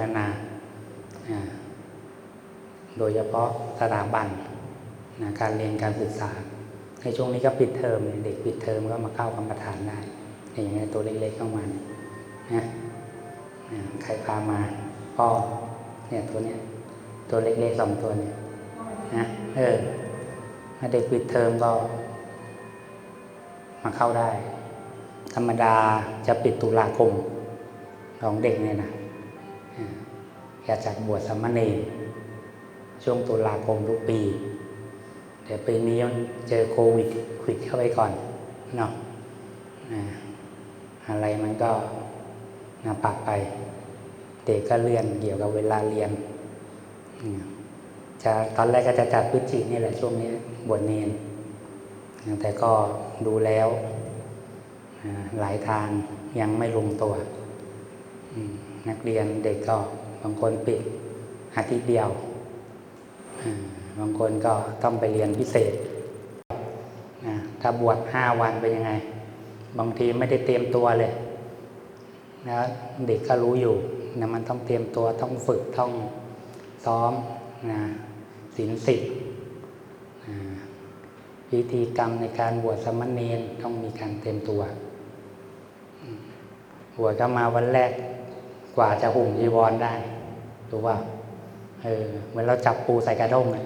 ทนา โดยเฉพาะสถาบันนะการเรียนการศึกษา ในช่วงนี้ก็ปิดเทอมเด็กปิดเทอมก็มาเข้ากรรมฐานได้อย่างเงี้ยตัวเล็กๆเข้ามาเนี่ยนะใครพามาพ่อเนี่ยตัวเนี้ยตัวเล็กๆสองตัวเนี่ยนะเออถ้าเด็กปิดเทอมก็ มาเข้าได้ ธรรมดาจะปิดตุลาคมของเด็กเนี่ยนะ อ่าอยากจัดบวชสมเณรช่วงตุลาคมทุกปีเดี๋ยวปีนี้เจอโควิดควิดเข้าไปก่อนเนาะอะไรมันก็นาปักไป เด็กก็เลื่อนเกี่ยวกับเวลาเรียนจะตอนแรกก็จะจัดพฤศจิกนี่แหละช่วงนี้บวชเนนแต่ก็ดูแล้วหลายทางยังไม่ลงตัว นักเรียนเด็กก็บางคนปิดอาทิตย์เดียวบางคนก็ต้องไปเรียนพิเศษถ้าบวชห้าวันเป็นยังไง บางทีไม่ได้เตรียมตัวเลยนะเด็กก็รู้อยู่นะมันต้องเตรียมตัวต้องฝึกต้องซ้อมนะศีลสิบพิธีกรรมในการบวชสมเณรต้องมีการเตรียมตัว บวชก็มาวันแรก กว่าจะหุ่มจีวรได้รู้ว่าเออเหมือนเราจับปูใส่กระด้งเลย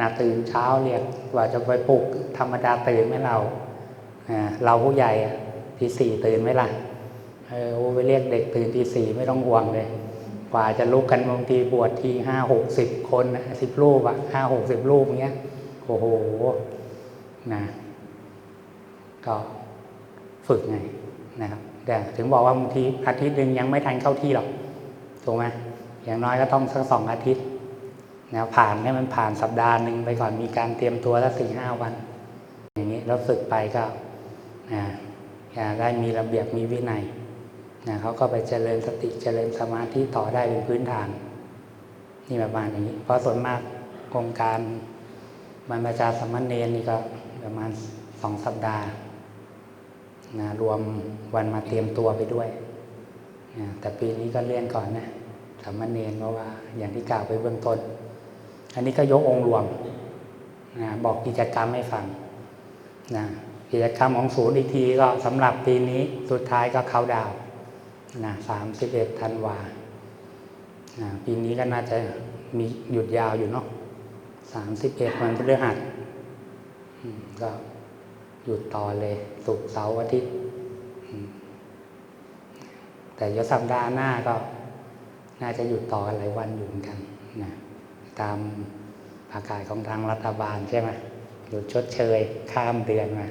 นะตื่นเช้าเรียกกว่าจะไปปลุกธรรมดาตื่นไหมเราอ่าเราผู้ใหญ่อะทีสี่ตื่นไหมล่ะเออไปเรียกเด็กตื่นทีสี่ไม่ต้องห่วงเลย กว่าจะลุกกันบางทีบวชทีห้าหกสิบคนสิบรูปอะห้าหกสิบรูปเงี้ยโอ้โหนะก็ฝึกไงนะครับ แต่ถึงบอกว่าบางทีอาทิตย์หนึ่งยังไม่ทันเข้าที่หรอกถูกไหมอย่างน้อยก็ต้องสักสองอาทิตย์นะผ่านให้มันผ่านสัปดาห์หนึ่งไปก่อนมีการเตรียมตัวสักสี่ห้าวัน อย่างนี้แล้วฝึกไปก็นะอย่าได้มีระเบียบมีวินัยนะเขาก็ไปเจริญสติเจริญสมาธิต่อได้เป็นพื้นฐาน นี่ประมาณอย่างนี้ เพราะส่วนมากโครงการบรรพชาสามเณรนี่ก็ประมาณสองสัปดาห์ นะรวมวันมาเตรียมตัวไปด้วยนะแต่ปีนี้ก็เลื่อนก่อนนะสามเณรเพราะว่าอย่างที่กล่าวไปเบื้องต้น อันนี้ก็ยกองค์รวมนะบอกกิจกรรมให้ฟังนะกิจกรรมของศูนย์อีกทีก็สำหรับปีนี้สุดท้ายก็เขาดาวนะสามสิบเอ็ดธันวานะปีนี้ก็น่าจะมีหยุดยาวอยู่เนาะสามสิบเอ็ดวันพฤหัสก็ หยุดต่อเลยศุกเสาร์อาทิตย์ แต่เดี๋ยวสัปดาห์หน้าก็ น่าจะหยุดต่อกันหลายวันอยู่เหมือนกันนะตามประกาศของทางรัฐบาลใช่ไหมหยุดชดเชยข้ามเดือนมา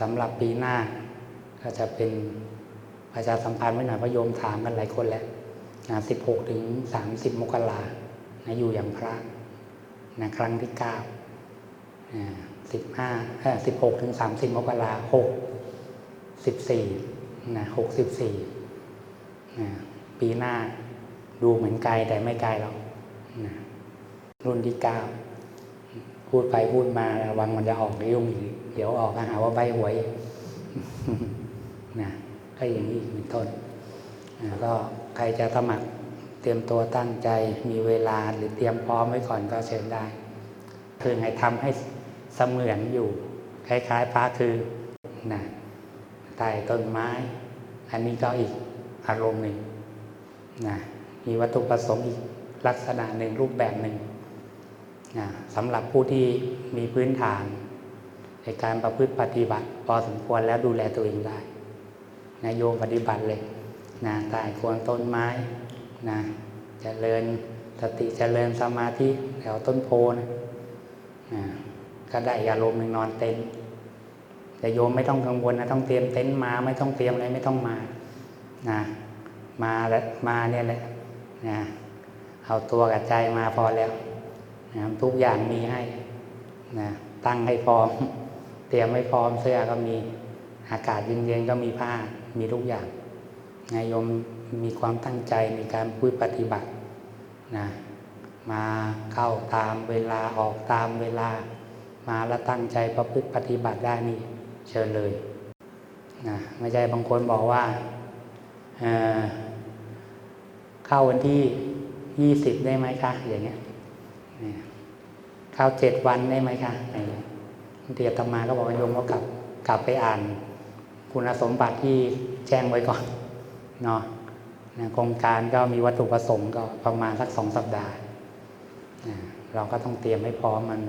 สำหรับปีหน้า ก็จะเป็นประชาสัมพันธ์ไว้หน่อยพระโยมถามกันหลายคนแล้วสิบหกถึงสามสิบมกรานะอยู่อย่างพระนะครั้งที่เก้า สิบห้าเออสิบหกถึงสามสิบมกราหกสิบสี่นะหกสิบสี่นะปีหน้าดูเหมือนไกลแต่ไม่ไกลหรอกนะรุ่นที่เก้าพูดไปพูดมาระวังมันจะออกยุ่งอีกเดี๋ยวออกก็หาว่าใบหวยนะก็อย่างนี้เป็นต้นนะก็ใครจะสมัครเตรียมตัวตั้งใจมีเวลาหรือเตรียมพร้อมไว้ก่อนก็เชิญได้ คือให้ทำให้ เสมือนอยู่ คล้ายๆพระคือนะใต้ต้นไม้ อันนี้ก็อีกอารมณ์หนึ่งนะมีวัตถุประสงค์อีกลักษณะหนึ่งรูปแบบหนึ่งนะสำหรับผู้ที่มีพื้นฐาน ในการประพฤติปฏิบัติ พอสมควรแล้วดูแลตัวเองได้นะโยมปฏิบัติเลยนะใต้โคนต้นไม้นะเจริญสติเจริญสมาธิแถวต้นโพนะนะ ก็ได้อารมณ์หนึ่งนอนเต็นท์แต่โยมไม่ต้องกังวลนะต้องเตรียมเต็นท์มา ไม่ต้องเตรียมอะไรไม่ต้องมานะมาแล้วมาเนี่ยแหละนะเอาตัวกับใจมาพอแล้วนะทุกอย่างมีให้นะตั้งให้พร้อม เตรียมให้พร้อมเสื้อก็มีอากาศเย็นๆก็มีผ้ามีทุกอย่างนายโยมมีความตั้งใจในการพูดปฏิบัตินะมาเข้าตามเวลาออกตามเวลา มาแล้วตั้งใจประพฤติปฏิบัติได้นี่เชิญเลยนะไม่ใช่บางคนบอกว่าเออเข้าวันที่ยี่สิบได้ไหมคะ อย่างเงี้ยเข้าเจ็ดวันได้ไหมคะอะไรเงี้ยบางทีอาตมาก็บอกว่าโยมก็กลับกลับไปอ่าน คุณสมบัติที่แจ้งไว้ก่อนเนาะโครงการก็มีวัตถุประสงค์ก็ประมาณสักสองสัปดาห์ เราก็ต้องเตรียมให้พร้อมมัน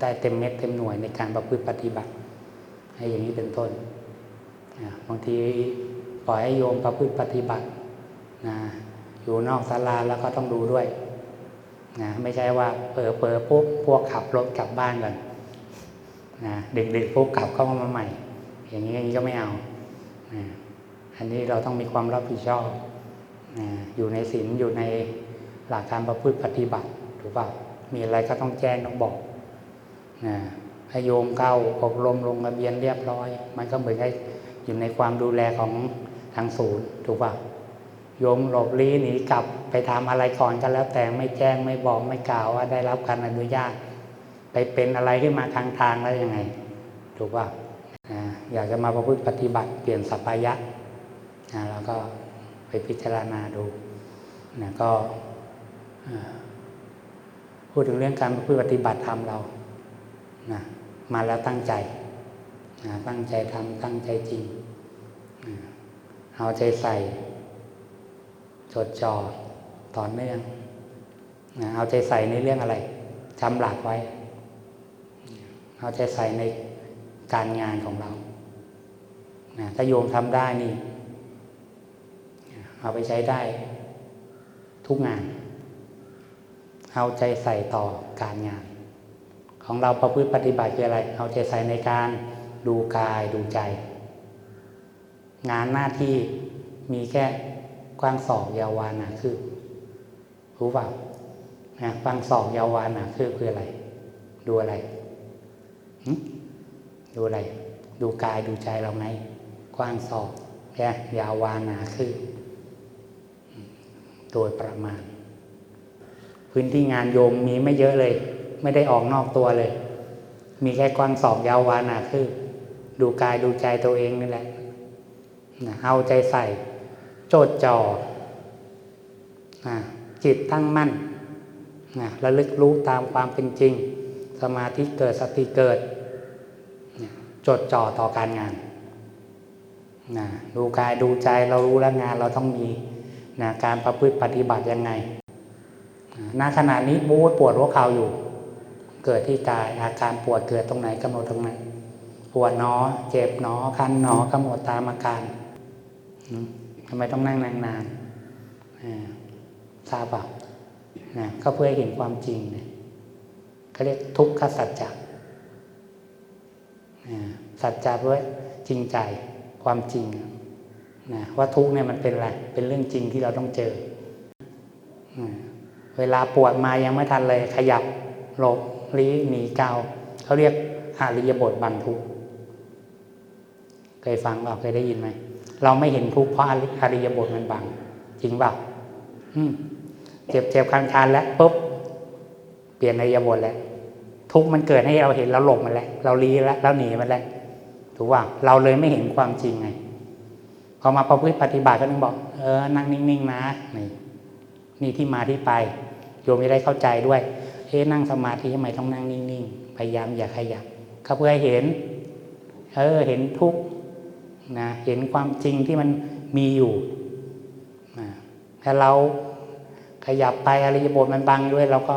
ได้เต็มเม็ดเต็มหน่วยในการประพฤติปฏิบัติ ให้อย่างนี้เป็นต้นบางทีปล่อยให้โยมประพฤติปฏิบัตินะอยู่นอกศาลาแล้วก็ต้องดูด้วยนะไม่ใช่ว่าเผลอเผลอปุ๊บพวกขับรถกลับบ้านก่อนนะดึกๆปุ๊บกลับเข้ามาใหม่ อย่างนี้อย่างนี้ก็ไม่เอานะอันนี้เราต้องมีความรับผิดชอบนะอยู่ในศีลอยู่ในหลักการประพฤติปฏิบัติถูกป่ะมีอะไรก็ต้องแจ้งต้องบอก นะให้โยมเข้าอบรมลงทะเบียนเรียบร้อย มันก็เหมือนกับอยู่ในความดูแลของทางศูนย์ถูกป่ะโยมหลบลี้หนีกลับไปทำอะไรก่อนก็แล้ว แต่ไม่แจ้งไม่บอกไม่กล่าวว่าได้รับการอนุญาต ไปเป็นอะไรขึ้นมากลางทางแล้วยังไง ถูกป่ะนะอยากจะมาประพฤติปฏิบัติเปลี่ยนสัพพายะนะเราก็ไปพิจารณาดูนะก็พูดถึงเรื่องการประพฤติปฏิบัติธรรมเรา นะมาแล้วตั้งใจนะตั้งใจทำตั้งใจจริงนะเอาใจใส่ จดจ่อต่อเนื่องนะเอาใจใส่ในเรื่องอะไรจำหลักไว้ เอาใจใส่ในการงานของเรานะถ้าโยมทำได้นี่ เอาไปใช้ได้ทุกงาน เอาใจใส่ต่อการงาน ของเราประพฤติปฏิบัติคืออะไร เอาใจใส่ในการดูกายดูใจ งานหน้าที่มีแค่กว้างศอกยาววานาคือ รู้เปล่านะกว้างศอกยาววานาคือคืออะไร ดูอะไรดูอะไร ดูกายดูใจเราไหมกว้างศอกแค่ยาววานาคือ โดยประมาณ พื้นที่งานโยมมีไม่เยอะเลย ไม่ได้ออกนอกตัวเลย มีแค่กว้างศอกยาววานาคือ ดูกายดูใจตัวเองนี่แหละเอาใจใส่ โจดจ่อนะจิตตั้งมั่นนะระลึกรู้ตามความเป็นจริง สมาธิเกิดสติเกิดนะจดจ่อต่อการงานนะดูกายดูใจเรารู้แล้วงานเราต้องมีนะการประพฤติปฏิบัติยังไงนะขณะนี้บูดปวดหัวเข่าอยู่ เกิดที่กายอาการปวดเกิดตรงไหนกำหนดตรงไหนปวดหนอเจ็บหนอคันหนอกำหนดตามอาการทำไมต้องนั่งนานๆทราบเปล่านะก็เพื่อให้เห็นความจริงเนี่ยเขาเรียกทุกขสัจจะอ่าสัจจะเพื่อจริงใจความจริงนะว่าทุกเนี่ยมันเป็นอะไร เป็นเรื่องจริงที่เราต้องเจอเวลาปวดมายังไม่ทันเลยขยับหลบ ลี้หนีเกาเขาเรียกอริยบทบันทุกเคยฟังเปล่าเคยได้ยินไหมเราไม่เห็นทุกข์เพราะอริยบทมันบัง จริงเปล่าเจ็บเจ็บคันคานแล้วปุ๊บเปลี่ยนอริยบทแล้วทุกข์มันเกิดให้เราเห็นเราหลบมันแล้วเราลีแล้วเราหนีมันแล้วถูกว่าเราเลยไม่เห็นความจริงไงพอมาประพฤติปฏิบัติก็ต้องบอก เออนั่งนิ่งๆนะนี่นี่ที่มาที่ไปโยมจะได้เข้าใจด้วย เฮ้นั่งสมาธิทำไมต้องนั่งนิ่งๆ พยายามอย่าขยับก็เพื่อเห็น เออ เห็นทุกข์นะ เห็นความจริงที่มันมีอยู่นะถ้าเราขยับไปอริยบทมันบังด้วยเราก็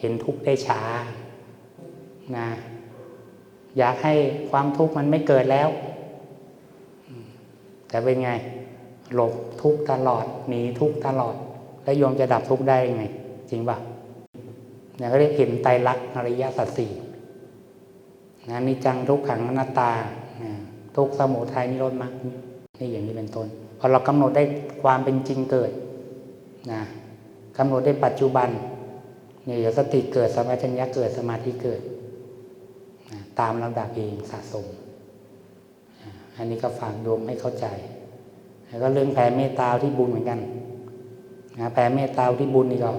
เห็นทุกข์ได้ช้านะอยากให้ความทุกข์มันไม่เกิดแล้ว แต่เป็นไง หลบทุกข์ตลอดหนีทุกข์ตลอด แล้วโยมจะดับทุกข์ได้ยังไง จริงป่ะ เนี่ยเขาเรียกเห็นไตรลักษณ์อริยสัจสี่นะนิจังทุกขังอนัตตาทุกสมุทัยนิโรธมรรคนี่อย่างนี้เป็นต้นพอเรากำหนดได้ความเป็นจริงเกิดนะกำหนดได้ปัจจุบันเนี่ยเดี๋ยวสติเกิดสมาธิญญะเกิดสมาธิเกิดนะตามลำดับเองสะสม อันนี้ก็ฝากโยมให้เข้าใจแล้วก็เรื่องแผ่เมตตาที่บุญเหมือนกันนะแผ่เมตตาที่บุญนี่ก็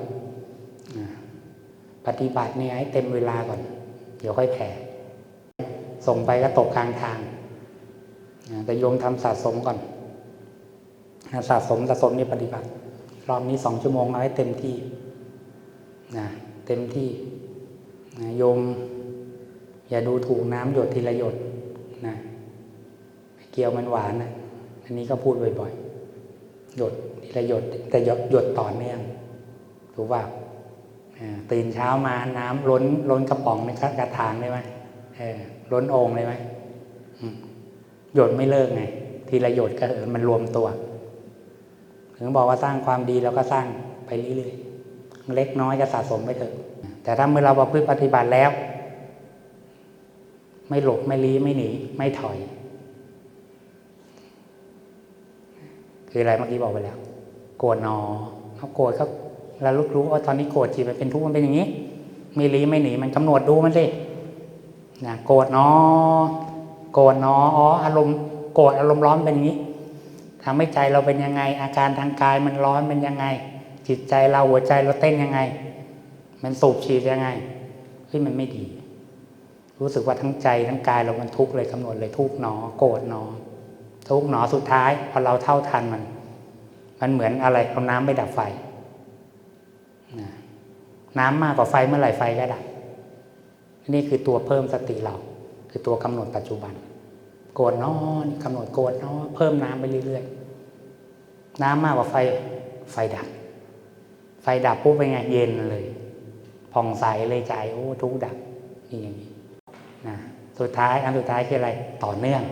ปฏิบัติเนี่ยให้เต็มเวลาก่อน เดี๋ยวค่อยแผ่ ส่งไปก็ตกกลางทางแต่โยมทำสะสมก่อนสะสมสะสมนี่ปฏิบัติ รอบนี้สองชั่วโมงเอาให้เต็มที่นะเต็มที่นะโยม อย่าดูถูกน้ำหยดทีละหยดนะเกี๊ยวมันหวานนะอันนี้ก็พูดบ่อยๆหยดทีละหยด แต่หยดหยดต่อเนื่องถูกป่า ตื่นเช้ามาน้ำล้นล้นกระป๋องในกระถางเลยไหมล้นโอ่งเลยไหมอืมหยดไม่เลิกไง ทีละหยดก็เออมันรวมตัว ถึงบอกว่าสร้างความดีเราก็สร้างไปเรื่อยๆเล็กน้อยก็สะสมไปเถอะ แต่ถ้าเมื่อเราประพฤติปฏิบัติแล้ว ไม่หลบไม่ลี้ไม่หนี ไม่ถอย คืออะไรเมื่อกี้บอกไปแล้ว โกรธนอเขาโกรธเขา เรารู้รู้ว่าตอนนี้โกรธจิตมันเป็นทุกข์มันเป็นอย่างนี้ ไม่ลี้ไม่หนีมันกำหนดดูมันสินะโกรธหนอโกรธหนออ๋ออารมณ์โกรธอารมณ์ร้อนเป็นอย่างนี้ทำให้ใจเราเป็นยังไง อาการทางกายมันร้อนเป็นยังไง จิตใจเราหัวใจเราเต้นยังไง มันสูบฉีดยังไงเฮ้ยมันไม่ดี รู้สึกว่าทั้งใจทั้งกายเรามันทุกข์เลยกำหนดเลยทุกข์หนอ โกรธหนอ ทุกข์หนอสุดท้ายพอเราเท่าทันมัน มันเหมือนอะไรเอาน้ำไปดับไฟ น้ำมากกว่าไฟเมื่อไหร่ไฟก็ดับนี่คือตัวเพิ่มสติเรา คือตัวกำหนดปัจจุบัน โกรธนอนกำหนดโกรธนอเพิ่มน้ำไปเรื่อยๆ น้ำมากกว่าไฟไฟดับ ไฟดับปุ๊บเป็นไงเย็นเลยผ่องใสเลยใจโอ้ทุกดับนี่อย่างนี้นะสุดท้ายอันสุดท้ายคืออะไรต่อเนื่อง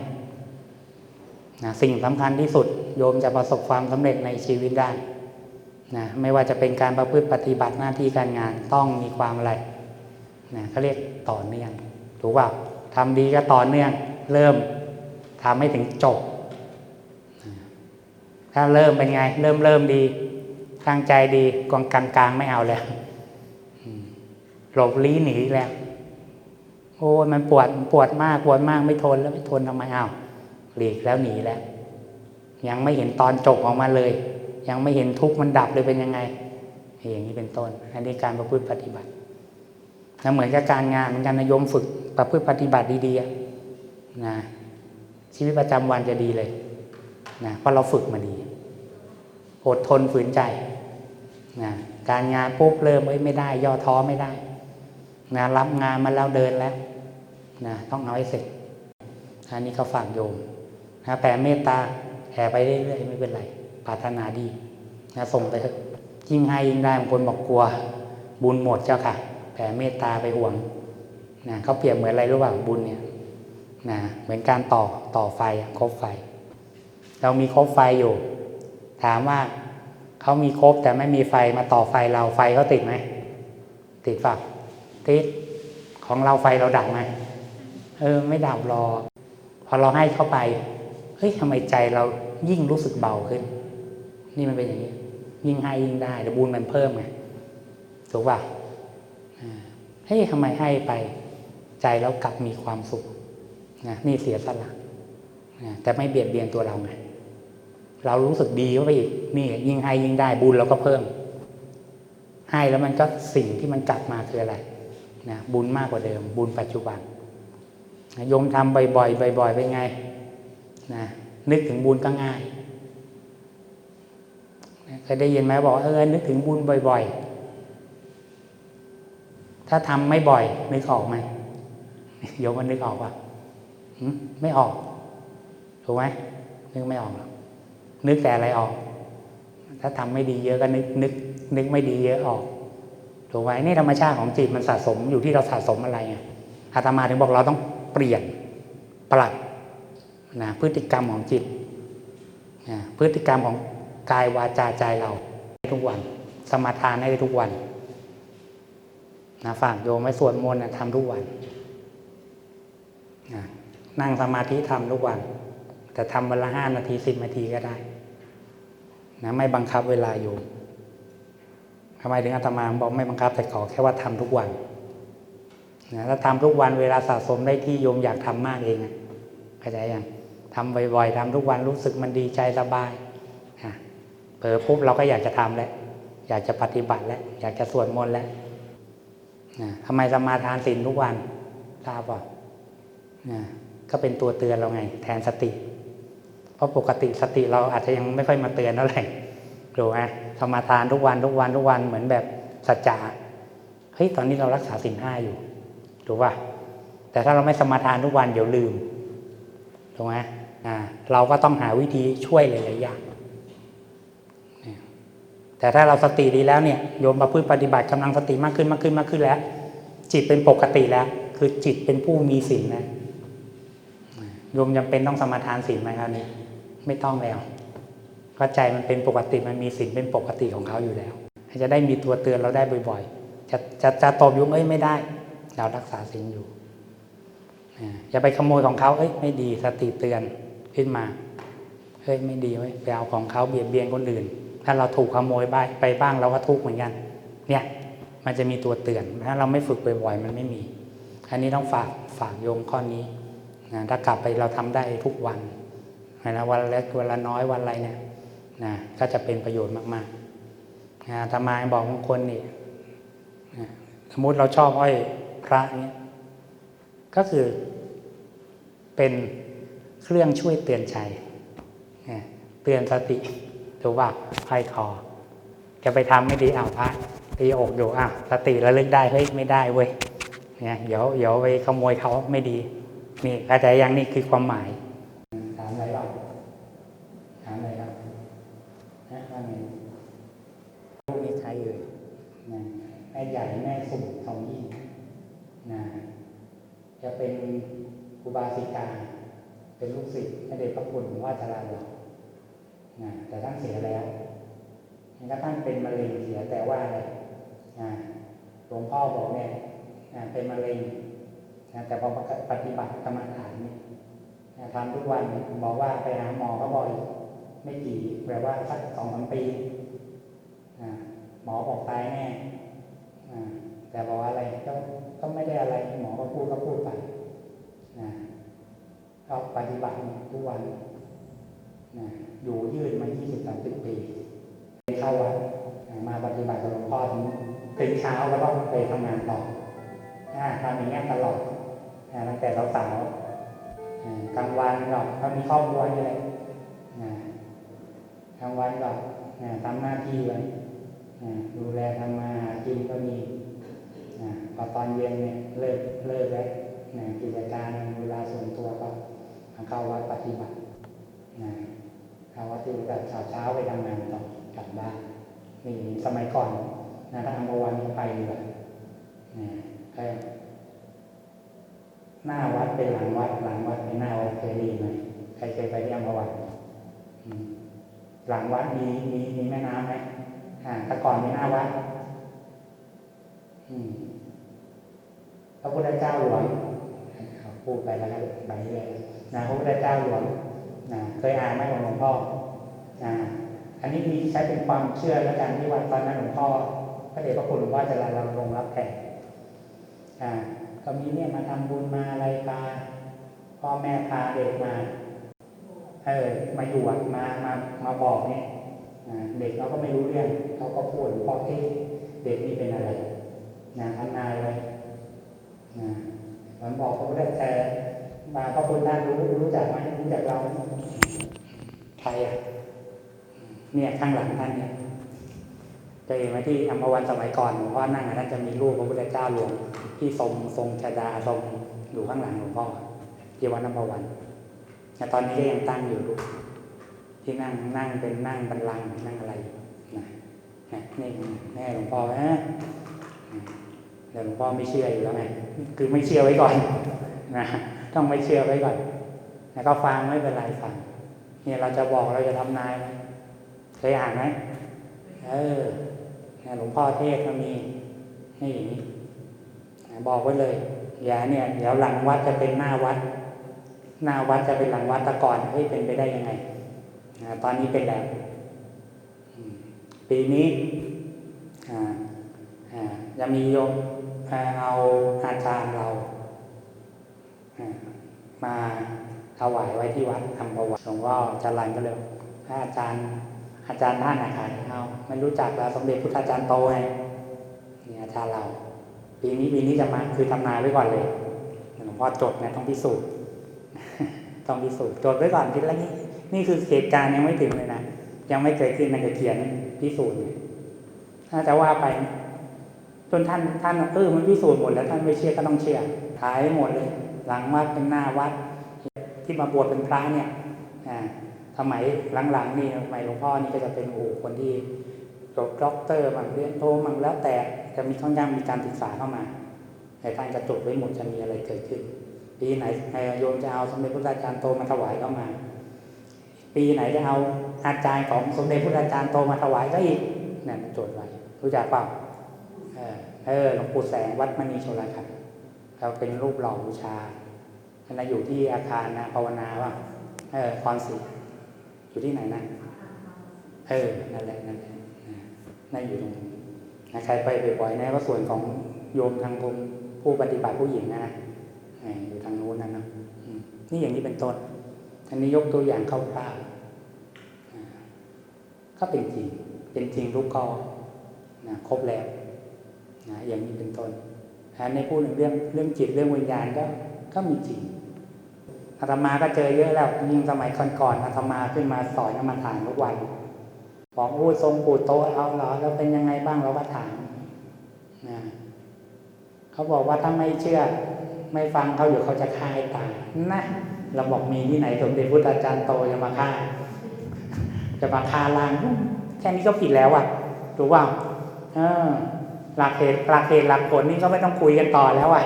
นะสิ่งสำคัญที่สุดโยมจะประสบความสำเร็จในชีวิตได้ นะไม่ว่าจะเป็นการประพฤติปฏิบัติหน้าที่การงานต้องมีความอะไรนะเขาเรียกต่อเนื่องถูกป่าทำดีก็ต่อเนื่อง เริ่มทำให้ถึงจบนะถ้าเริ่มเป็นไง เริ่มเริ่มดีตั้งใจดีกองกลางกลางไม่เอาแล้วหลบลี้หนีแล้วโอ้มันปวดปวดมากปวดมากไม่ทนแล้วไม่ทนทำไมเอาหลีกแล้วหนีแล้ว ยังไม่เห็นตอนจบออกมาเลย ยังไม่เห็นทุกข์มันดับเลยเป็นยังไง อย่างนี้เป็นต้น อันนี้การประพฤติปฏิบัติแล้วเหมือนกับการงานเหมือนกันนะโยมฝึกประพฤติปฏิบัติดีๆนะชีวิตประจำวันจะดีเลยนะเพราะเราฝึกมาดี อดทนฝืนใจนะการงานปุ๊บเริ่มเอ้ยไม่ได้ ย่อท้อไม่ได้นะรับงานมาแล้วเดินแล้วนะต้องเอาให้เสร็จอันนี้เขาฝากโยมนะแผ่เมตตาแผ่ไปเรื่อยๆไม่เป็นไร ปรารถนาดีนะส่งไปเถอะยิ่งให้ยิ่งได้บางคนบอกกลัว บุญหมดเจ้าค่ะแผ่เมตตาไปห่วงนะเขาเปรียบเหมือนอะไรรู้ป่าบุญเนี่ยนะเหมือนการต่อต่อไฟคบไฟ เรามีคบไฟอยู่ ถามว่าเขามีครบแต่ไม่มีไฟมาต่อไฟเราไฟเขาติดไหมติดฝักติดของเราไฟเราดับไหมเออ ไม่ดับรอ พอเราให้เข้าไปเฮ้ยทำไมใจเรายิ่งรู้สึกเบาขึ้น นี่มันเป็นอย่างนี้ ยิ่งให้ยิ่งได้แต่บุญมันเพิ่มไงถูกป่ะเฮ้ยทำไมให้ไป ใจเรากลับมีความสุขนะนี่เสียสละนะแต่ไม่เบียดเบียนตัวเราไงเรารู้สึกดีเข้าไปอีกนี่ยิ่งให้ยิ่งได้บุญเราก็เพิ่ม ให้แล้วมันก็สิ่งที่มันกลับมาคืออะไรนะบุญมากกว่าเดิม บุญปัจจุบันนะโยมทำบ่อยๆบ่อยๆเป็นไงนะนึกถึงบุญก็ง่าย เคยได้ยินไหมบอกเออนึกถึงบุญบ่อย ๆ ถ้าทำไม่บ่อยนึกออกไหมโยมมันนึกออกป่ะไม่ออกถูกไหมนึกไม่ออกหรอกนึกแต่อะไรออก ถ้าทำไม่ดีเยอะก็นึกนึก นึกไม่ดีเยอะออกถูกไหมนี่ธรรมชาติของจิตมันสะสมอยู่ที่เราสะสมอะไรไงอาตมาถึงบอกเราต้องเปลี่ยนปรับนะพฤติกรรมของจิตนะพฤติกรรมของ กายวาจาใจเราทุกวัน สมาทานให้ทุกวันนะฝากโยมไว้สวดมนต์นะทำทุกวันนะนั่งสมาธิทำทุกวัน แต่ทำวันละห้านาทีสิบนาทีก็ได้นะไม่บังคับเวลาโยมทำไมถึงอาตมาบอกไม่บังคับแต่ขอแค่ว่าทำทุกวันนะถ้าทำทุกวันเวลาสะสมได้ที่โยมอยากทำมากเองเข้าใจยังทำบ่อยๆทำทุกวันรู้สึกมันดีใจสบาย เผลอปุ๊บเราก็อยากจะทำแล้วอยากจะปฏิบัติแล้วอยากจะสวดมนต์แล้วนะทำไมสมาทานศีลทุกวันทราบป่ะนะก็เป็นตัวเตือนเราไง แทนสติ เพราะปกติสติเราอาจจะยังไม่ค่อยมาเตือนเท่าไหร่ดูไหมสมาทานทุกวันทุกวันทุกวันเหมือนแบบสัจจะเฮ้ยตอนนี้เรารักษาศีลห้าอยู่ถูกป่ะแต่ถ้าเราไม่สมาทานทุกวันเดี๋ยวลืมถูกไหมอ่าเราก็ต้องหาวิธีช่วยหลายๆอย่าง แต่ถ้าเราสติดีแล้วเนี่ยโยมประพฤติปฏิบัติกำลังสติมากขึ้นมากขึ้นมากขึ้นแล้ว จิตเป็นปกติแล้ว คือจิตเป็นผู้มีศีลนะโยมจำเป็นต้องสมาทานศีลไหมครับนี้ไม่ต้องแล้วเพราะใจมันเป็นปกติมันมีศีลเป็นปกติของเขาอยู่แล้วจะได้มีตัวเตือนเราได้บ่อย ๆ จะจะจะตบยุงเอ้ยไม่ได้ เรารักษาศีลอยู่อย่าไปขโมยของเขาเอ้ยไม่ดีสติเตือนขึ้นมาเฮ้ยไม่ดีเว้ยไปเอาของเขาเบียดเบียนคนอื่น ถ้าเราถูกขโมยบ้างไปบ้างเราก็ทุกข์เหมือนกัน เนี่ยมันจะมีตัวเตือน ถ้าเราไม่ฝึกบ่อยๆมันไม่มี อันนี้ต้องฝากฝากโยมข้อนี้นะถ้ากลับไปเราทำได้ทุกวันนะวันเล็กวันละน้อยวันอะไรเนี่ยนะก็จะเป็นประโยชน์มากๆนะธรรมาบอกบางคนนี่นะสมมติเราชอบอ้อยพระเนี่ยก็คือเป็นเครื่องช่วยเตือนใจ เตือนสติ ถูกป่ะไพ่คอ จะไปทำไม่ดีอ้าวพระตีอกอยู่อ้าวสติระลึกได้เฮ้ยไม่ได้เว้ยเนี่ยเดี๋ยวเดี๋ยวไปขโมยเขาไม่ดี นี่เข้าใจยังนี่คือความหมายถามอะไรบ้างถามอะไรครับนะว่าไงลูกนี่ใครเอ่ยนะแม่ใหญ่แม่สุ่มทองยิ่งนะจะเป็นครูบาสิกาเป็นลูกศิษย์พระเดชพระคุณหลวงพ่อจรัญเรา นะแต่ท่านเสียแล้วถ้าท่านเป็นมะเร็งเสียแต่ว่าอะไรหลวงพ่อบอกเนี่ยอ่าเป็นมะเร็งนะแต่พอปฏิบัติกรรมฐานเนี่ยนะทำทุกวันบอกว่าไปหาหมอเขาบอกอีกไม่กี่แบบว่าสักสองสามปีหมอบอกตายแน่แต่บอกอะไรก็ก็ไม่ได้อะไรหมอก็พูดก็พูดไปนะก็ปฏิบัติทุกวัน นะอยู่ยืดมายี่สิบสามสิบปีเข้าวัดมาปฏิบัติกับหลวงพ่อถึงตื่นเช้าแล้วก็ไปทำงานต่อทำอย่างนี้ตลอดตั้งแต่สาวๆกลางวันก็ก็มีครอบครัวนี่แหละกลางวันก็อ่าทำหน้าที่ไว้อ่าดูแลทำมาหากินก็มีพอตอนเย็นเนี่ยเลิกเลิกแล้วกิจการเวลาส่วนตัวก็เข้าวัดปฏิบัติ เข้าวัดปฏิบัติเช้าเช้าๆไปทำงานต่อกลับบ้านนี่สมัยก่อนนะถ้าทำวันก็ไปเลยนะแค่หน้าวัดเป็นหลังวัด หลังวัดเป็นหน้าวัดเคยดีไหมใครเคยไปที่อัมพวันหลังวัดมีมีมีแม่น้ำไหมอ่าแต่ก่อนมีหน้าวัดพระพุทธเจ้าหลวงพูดไปแล้วก็ไปเรื่อยนะพระพุทธเจ้าหลวง นะเคยอ่านไหมของหลวงพ่อนะอันนี้มีใช้เป็นความเชื่อแล้วกันที่ว่าตอนนั้นหลวงพ่อพระเดชพระคุณหลวงพ่อจะลาลงรับแขกอ่าก็มีเนี่ยมาทำบุญมาอะไรพาพ่อแม่พาเด็กมาเออมาอยู่มามามาบอกเนี่ยเด็กเราก็ไม่รู้เรื่องเขาก็พูดพ่อเอ๊เด็กนี่เป็นอะไรนะทำนายไว้นะมันบอกพระพุทธเจ้า มาพระคุณท่านรู้รู้จักไหมรู้จักเราไหมใครอะ เนี่ยข้างหลังท่านเนี่ยจะเห็นไหมที่อัมพวันสมัยก่อนหลวงพ่อนั่งอะท่านจะมีรูปพระพุทธเจ้าหลวงที่ทรงทรงชดาทรงอยู่ข้างหลังหลวงพ่อที่วัดอัมพวันแต่ตอนนี้ก็ยังตั้งอยู่ที่นั่งนั่งเป็นนั่งบันลังนั่งอะไรนะนะนี่แม่หลวงพ่อนะเดี๋ยวหลวงพ่อไม่เชื่ออยู่แล้วไงคือไม่เชื่อไว้ก่อนนะ ต้องไม่เชื่อไว้ก่อนแล้วก็ฟังไม่เป็นไรฟังเนี่ยเราจะบอกเราจะทำนายเคยอ่านไหมเออหลวงพ่อเทศก็มีนี่อย่างนี้บอกไว้เลยอย่าเนี่ยเดี๋ยวหลังวัดจะเป็นหน้าวัด หน้าวัดจะเป็นหลังวัดตะก่อนเฮ้ยเป็นไปได้ยังไงตอนนี้เป็นแล้วปีนี้จะมีโยมเอาอาจารย์เรา มาถวายไว้ที่วัดทำประวัติหลวงพ่อจรันก็เลยพระอาจารย์อาจารย์ท่านอาจารย์เอาไม่รู้จักแล้วสมเด็จพุทธาจารย์โตไงนี่อาจารย์เรา ปีนี้ปีนี้จะมาคือทำนายไว้ก่อนเลยหลวงพ่อจดนะต้องพิสูจน์ต้องพิสูจน์จดไว้ก่อนทีละนี้นี่คือเหตุการณ์ยังไม่ถึงเลยนะยังไม่เกิดขึ้นในกระเขียนพิสูจน์ถ้าจะว่าไปจนท่านท่านเออมันพิสูจน์หมดแล้วท่านไม่เชื่อก็ต้องเชื่อถ่ายหมดเลย หลังวัดเป็นหน้าวัด ที่มาบวชเป็นพระเนี่ยสมัยหลังๆนี่สมัยหลวงพ่อนี่ก็จะเป็นโอ้คนที่จบด็อกเตอร์บางเรียนโทบางแล้วแต่จะมีข้างย่างมีการศึกษาเข้ามาแต่ท่านกระจดไว้หมดจะมีอะไรเกิดขึ้น ปีไหนโยมจะเอาสมเด็จพระอาจารย์โตมาถวายก็มา ปีไหนจะเอาอาจารย์ของสมเด็จพระอาจารย์โตมาถวายก็อีกนั่นจดไว้รู้จักเปล่าเออเออหลวงปู่แสงวัดมณีโชลคัน เราเป็นรูปหล่อบูชาอันนั้นอยู่ที่อาคารนะภาวนาว่าเออคอนสิอยู่ที่ไหนนะเออนั่นแหละนั่นแหละนะนั่นอยู่ตรงนี้นะใครไปบ่อยๆนะก็ส่วนของโยมทางภูมิผู้ปฏิบัติผู้หญิงนะนะเอออยู่ทางนู้นนะเนอะอืมนี่อย่างนี้เป็นต้น อันนี้ยกตัวอย่างคร่าวๆอ่าก็เป็นจริง เป็นจริงทุกข้อนะครบแล้วนะอย่างนี้เป็นต้น อันในพูดถึงเรื่องเรื่องจิตเรื่องวิญญาณก็ก็มีจริงอาตมาก็เจอเยอะแล้วยิ่งสมัยก่อนๆอาตมาขึ้นมาสอนกรรมาฐานทุกวันบอกโอ้ทรงปู่โตเอาเหรอแล้วเป็นยังไงบ้างเราก็ถามนะเขาบอกว่าถ้าไม่เชื่อ ไม่ฟังเขาอยู่เขาจะฆ่าให้ตายนะเราบอกมีที่ไหนสมเด็จพุทธาจารย์โตจะมาฆ่า จะมาฆ่าล้างแค่นี้ก็ผิดแล้วอะถูกเปล่าเออ หลักเหตุหลักเหตุหลักผลนี่ก็ไม่ต้องคุยกันต่อแล้วอะ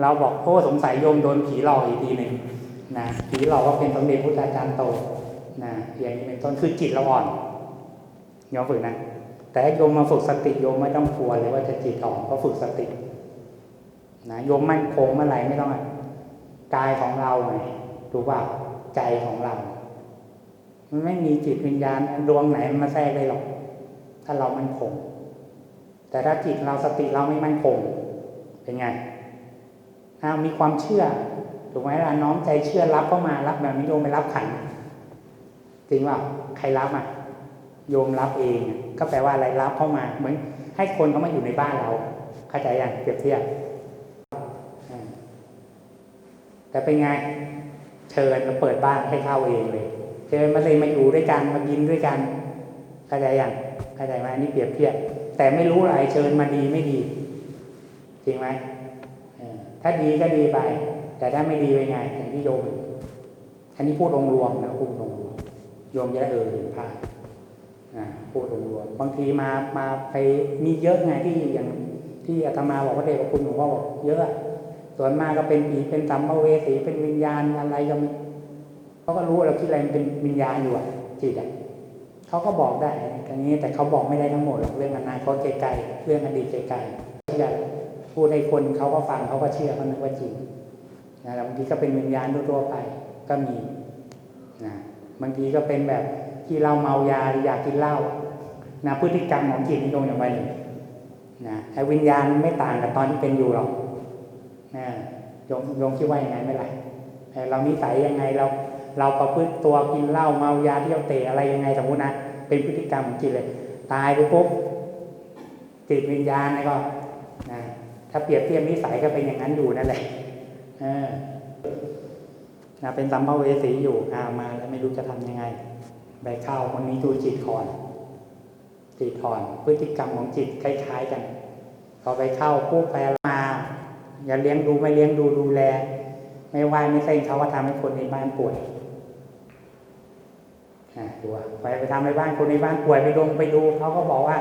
เราบอกโอ้สงสัยโยมโดนผีหลอกอีกทีหนึ่งนะผีหลอกว่าเป็นสมเด็จพุทธาจารย์โตนะอย่างนี้เป็นต้นคือจิตเราอ่อนโยมฝึกนะแต่ให้โยมมาฝึกสติโยมไม่ต้องกลัวเลยว่าจะจิตอ่อนก็ฝึกสตินะโยมมั่นคงเมื่อไหร่ไม่ต้องอะกายของเราไงถูกป่าใจของเรา มันไม่มีจิตวิญญาณดวงไหนมันมาแทรกได้หรอก ถ้าเรามั่นคง แต่ถ้าจิตเราสติเราไม่มั่นคง เป็นไงอ้าวมีความเชื่อถูกไหมล่ะน้อมใจเชื่อรับเข้ามารับแบบนี้โยมไม่รับขันจริงว่าใครรับอะโยมรับเอง ก็แปลว่าอะไรรับเข้ามา เหมือนให้คนเขามาอยู่ในบ้านเราเข้าใจอย่างเปรียบเทียบแต่เป็นไงเชิญมาเปิดบ้านให้เข้าเองเลยเชิญมาเลยมาอยู่ด้วยกันมากินด้วยกันเข้าใจยังเข้าใจไหมอันนี้เปรียบเทียบ แต่ไม่รู้อะไรเชิญมาดีไม่ดีจริงไหมถ้าดีก็ดีไป แต่ถ้าไม่ดีเป็นไงอย่างที่โยมอันนี้พูดองรวมนะพูดองรวมโยมจะได้เออเห็นภาพพูดองรวมบางทีมามาไปมีเยอะไงที่อย่างที่อาตมาบอกว่าเด็กกับคุณหลวงพ่อบอกเยอะส่วนมากก็เป็นผีเป็นสัมภเวสีเป็นวิญญาณอะไรก็ม่เขาก็รู้เราคิดอะไรมันเป็นวิญญาณอยู่อะจิตอะ เขาก็บอกได้อย่างนี้แต่เขาบอกไม่ได้ทั้งหมดหรอกเรื่องอนาคตไกลๆเรื่องอดีตไกลๆที่จะพูดให้คนเขาก็ฟังเขาก็เชื่อเขานึกว่าจริงนะบางทีก็เป็นวิญญาณทั่วไปก็มีนะบางทีก็เป็นแบบที่เราเมายาอยากกินเหล้านะพฤติกรรมของจิตนี่ตรงอย่างไรนะไอ้วิญญาณไม่ต่างกับตอนที่เป็นอยู่หรอกนะโยมโยมคิดว่ายังไงไม่ไรเอ่อเรานิสัยยังไงเราเราประพฤติตัวกินเหล้าเมายาเที่ยวเตะอะไรยังไงสมมตินะ เป็นพฤติกรรมของจิตเลย ตายไปปุ๊บจิตวิญญาณนะก็นะถ้าเปรียบเทียบนิสัยก็เป็นอย่างนั้นอยู่นั่นแหละเออนะเป็นสัมภเวสีอยู่อามาแล้วไม่รู้จะทำยังไงไปเข้าคนนี้ดูจิตถอนจิตถอน พฤติกรรมของจิตคล้าย ๆกันพอไปเข้าปุ๊บไปมาอย่าเลี้ยงดูไม่เลี้ยงดูดูแล ไม่ไหวไม่เส้นเขาก็ทำให้คนในบ้านป่วย อ่าดูว่าไปไปทำในบ้านคนในบ้านป่วยไปลงไปดูเขาก็บอกว่า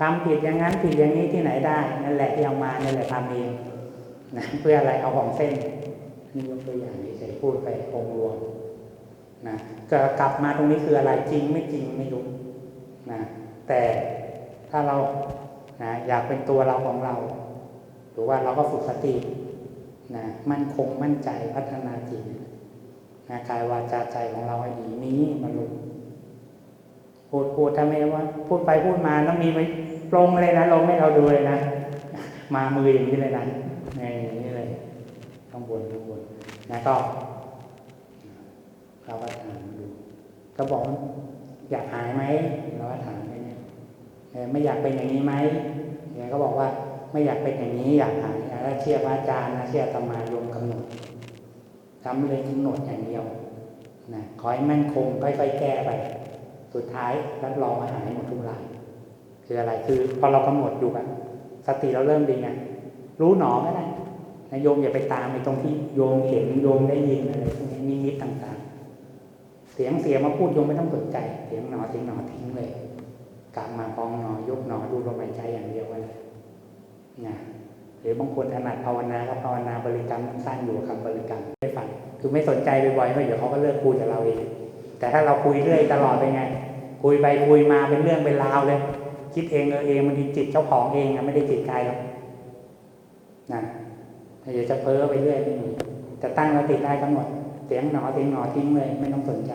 ทำผิดอย่างนั้นผิดอย่างนี้ที่ไหนได้นั่นแหละที่เอามานั่นแหละทำเองนะเพื่ออะไรเอาของเส้นนี่ยกตัวอย่างเฉยๆพูดไปองรวมนะก็กลับมาตรงนี้คืออะไรจริงไม่จริงไม่รู้นะแต่ถ้าเรานะอยากเป็นตัวเราของเรา หรือว่าเราก็ฝึกสตินะมั่นคงมั่นใจพัฒนาจิตนะกายวาจาใจของเราให้ดีนี้มันลง พูดพูดถ้าไม่ว่า พูดไปพูดมาต้องมีไหมลงเลยนะลงให้เราดูเลยนะ มามืออย่างนี้เลยนะอย่างนี้เลยต้องบนต้องบนนะก็เราก็ถามดูก็บอกอยากหายไหมเราก็ถามไปเนี่ยไม่อยากเป็นอย่างนี้ไหมเนี่ยก็บอกว่าไม่อยากเป็นอย่างนี้อยากหายแล้วเชื่อพระอาจารย์นะเชื่อธรรมายมกำหนดทำเลยกำหนดอย่างเดียวนะขอให้มั่นคงค่อยๆแก้ไป สุดท้ายรับรองว่าหายหมดทุกรายคืออะไรคือพอเรากำหนดอยู่อะสติเราเริ่มดีไงรู้หนอก็ได้นะโยมอย่าไปตามในตรงที่โยมเห็นโยมได้ยินอะไรพวกนี้นิมิตต่างๆ เสียงเสียงมาพูดโยมไม่ต้องสนใจ เสียงหนอเสียงหนอทิ้งเลยกลับมาพองหนอยกหนอดูลมหายใจอย่างเดียวไว้เลยนะหรือบางคนถนัดภาวนาก็ภาวนาบริกรรมสั้นอยู่กับคำบริกรรมไม่ฟังคือไม่สนใจบ่อยๆเพราะเดี๋ยวเขาก็เลิกคุยกับเราเอง แต่ถ้าเราคุยเรื่อยตลอดเป็นไง คุยไปคุยมาเป็นเรื่องเป็นราวเลย คิดเองเออเองมันดีจิตเจ้าของเองอะไม่ได้จิตกายหรอกนะเดี๋ยวจะเพ้อไปเรื่อยไม่มีจะตั้งแล้วติดได้กำหนดเสียงหนอเสียงหนอทิ้งเลย ไม่ต้องสนใจ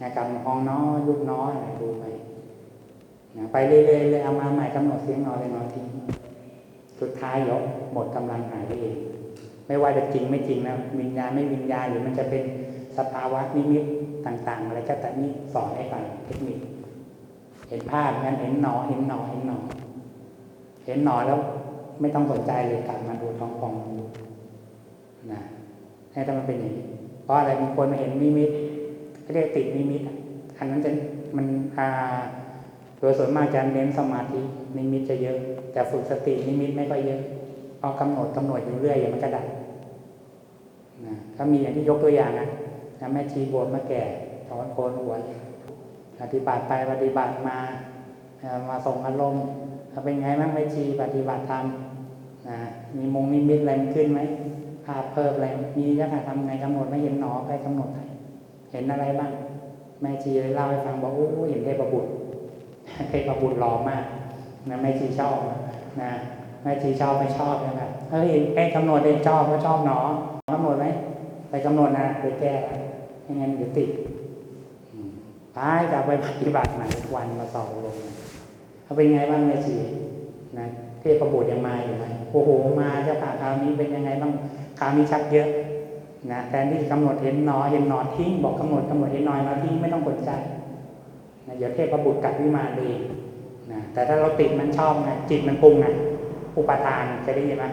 นะกำพองน้อยุบน้ออะไรดูไปนะไปเรื่อยๆเลยเอามาใหม่กำหนดเสียงหนอเสียงหนอทิ้งสุดท้ายยวหมดกำลังหายไปเองไม่ว่าจะจริงไม่จริงนะวิญญาณไม่วิญญาณหรือมันจะเป็น สภาวะนิมิตต่างๆ อะไรก็แต่นี่สอนให้ฟังเทคนิค เห็นภาพงั้นเห็นหนอเห็นหนอเห็นหนอเห็นหนอแล้วไม่ต้องสนใจเลยกลับมาดูท้องฟองดูนะให้ถ้ามันเป็นอย่างนี้เพราะอะไรบางคนมาเห็นนิมิตเขาเรียกติดนิมิตอันนั้นจะมันอ่าโดยส่วนมากจะเน้นสมาธินิมิตจะเยอะ แต่ฝึกสตินิมิตไม่ค่อยเยอะพอกำหนดกำหนดอยู่เรื่อยอย่างมันกระดับนะถ้ามีอย่างที่ยกตัวอย่างนะ นะแม่ชีบวชมาแก่ถอนโคนหัวปฏิบัติไปปฏิบัติมามาส่งอารมณ์เป็นไงบ้างแม่ชีปฏิบัติธรรมนะมีมงนิมิตอะไรขึ้นไหมภาพเพิ่มอะไรมีจะทำไงกำหนดไม่เห็นหนอไปกำหนดให้เห็นอะไรบ้าง แม่ชีเล่าให้ฟังบอกโอ้เห็นเทพบุตรเทพบุตรหล่อมากนะแม่ชีชอบนะแม่ชีชอบไม่ชอบนะครับเฮ้ยแค่กำหนดเองชอบก็ชอบหนอกำหนดไหมไปกำหนดนะไปแก้ ไม่งั้นเดี๋ยวติดอืมไปกลับไปปฏิบัติใหม่วันมาสอบลงเขาเป็นไงบ้างแม่ชีนะเทพบุตรยังมาอยู่ไหมโอ้โหมาเจ้าค่ะคราวนี้เป็นยังไงบ้างคราวนี้ชักเยอะนะแทนที่จะกำหนดเห็นนอเห็นนอทิ้งบอกกำหนดกำหนดเห็นนอหนอทิ้งไม่ต้องสนใจนะเดี๋ยวเทพบุตรกลับวิมานเองนะแต่ถ้าเราติดมันชอบนะจิตมันปรุงนะอุปทานเคยได้ยินไหม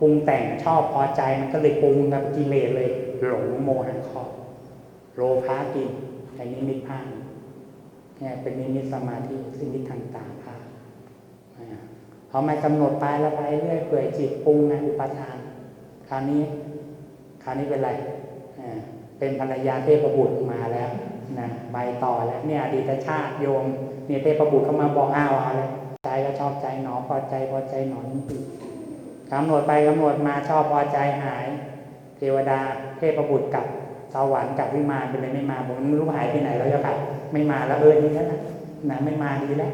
ปรุงแต่งชอบพอใจมันก็เลยปรุงกับกิเลสเลย หลงโมหะครอบ โลภะกินในนิมิตภาพเนี่ยเป็นนิมิตสมาธิสิ่งที่ทางตาภาพนะพอมากำหนดไปแล้วไปเรื่อยเปื่อยจิตปรุงนะอุปทาน คราวนี้ คราวนี้เป็นไรอ่เป็นภรรยาเทพบุตรมาแล้วนะไปต่อแล้วเนี่ยอดีตชาติโยมเนี่ยเทพบุตรเข้ามาบอกอ้าวเอาเลยใจก็ชอบใจหนอพอใจพอใจหนอนี่คือกำหนดไปกำหนดมาชอบพอใจหาย เทวดาเทพบุตรกลับ สวรรค์กลับวิมานไปเลยไม่มาผมไม่รู้หายไปไหนแล้วเจ้าค่ะไม่มาแล้วเออดีแล้วนะนะไม่มาดีแล้ว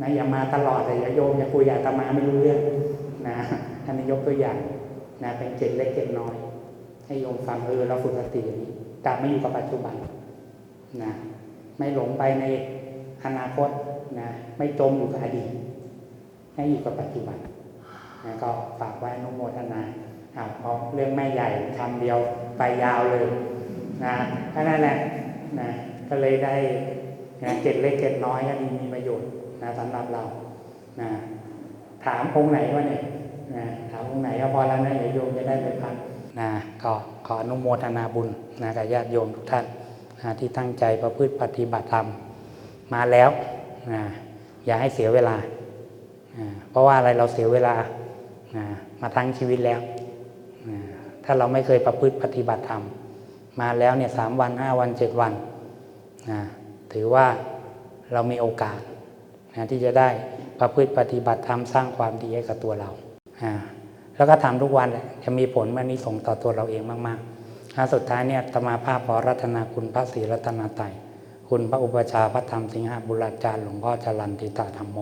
นะอย่ามาตลอดเลยอย่าโยมอย่าคุยอย่าตมาไม่รู้เรื่องนะท่านยกตัวอย่างนะเป็นเจ็ดเล็กเจ็ดน้อย ให้โยมฟังเออเราฝึกสติอย่างนี้กลับมาอยู่กับปัจจุบันนะไม่หลงไปในอนาคตนะไม่จมอยู่กับอดีตให้อยู่กับปัจจุบันนะก็ฝากไว้นุโมทนาอ่าเพราะเรื่องแม่ใหญ่คำเดียวไปยาวเลย นะแค่นั้นแหละนะก็เลยได้นะเจ็ดเล็กเจ็ดน้อยก็ดีมีประโยชน์นะสำหรับเรานะถามองค์ไหนวะเนี่ยนะถามองค์ไหนก็พอแล้วนะเดี๋ยวโยมจะได้ไปพักนะก็ขออนุโมทนาบุญนะกับญาติโยมทุกท่านนะที่ตั้งใจประพฤติปฏิบัติธรรมมาแล้วนะอย่าให้เสียเวลานะเพราะว่าอะไรเราเสียเวลานะมาทั้งชีวิตแล้วนะถ้าเราไม่เคยประพฤติปฏิบัติธรรม มาแล้วเนี่ยสามวันห้าวันเจ็ดวันนะถือว่าเรามีโอกาสนะที่จะได้ประพฤติปฏิบัติธรรมสร้างความดีให้กับตัวเราอ่าแล้วก็ทำทุกวันแหละจะมีผลมันนี้ส่งต่อตัวเราเองมากๆอันสุดท้ายเนี่ยตมาภาพขอรัตนาคุณพระศรีรัตนาไตรคุณพระอุปชาพระธรรมสิงหบุราจารย์หลวงพ่อจรันติตาธรรมโม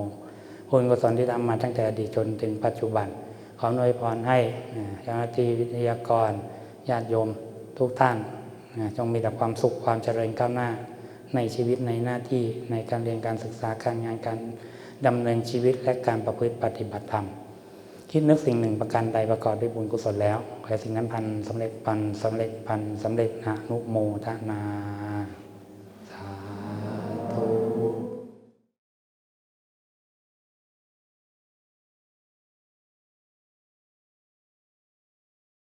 คุณกุศลที่ทำมาตั้งแต่อดีตจนถึงปัจจุบัน ขออวยพรให้เจ้าหน้าที่วิทยากรญาติโยมทุกท่าน จงมีแต่ความสุขความเจริญก้าวหน้า ในชีวิตในหน้าที่ในการเรียนการศึกษาการงานการดำเนินชีวิตและการประพฤติปฏิบัติธรรม คิดนึกสิ่งหนึ่งประการใดประกอบด้วยบุญกุศลแล้วขอสิ่งนั้นพันสำเร็จพันสำเร็จพันสำเร็จนะนุโมทนาสาธุ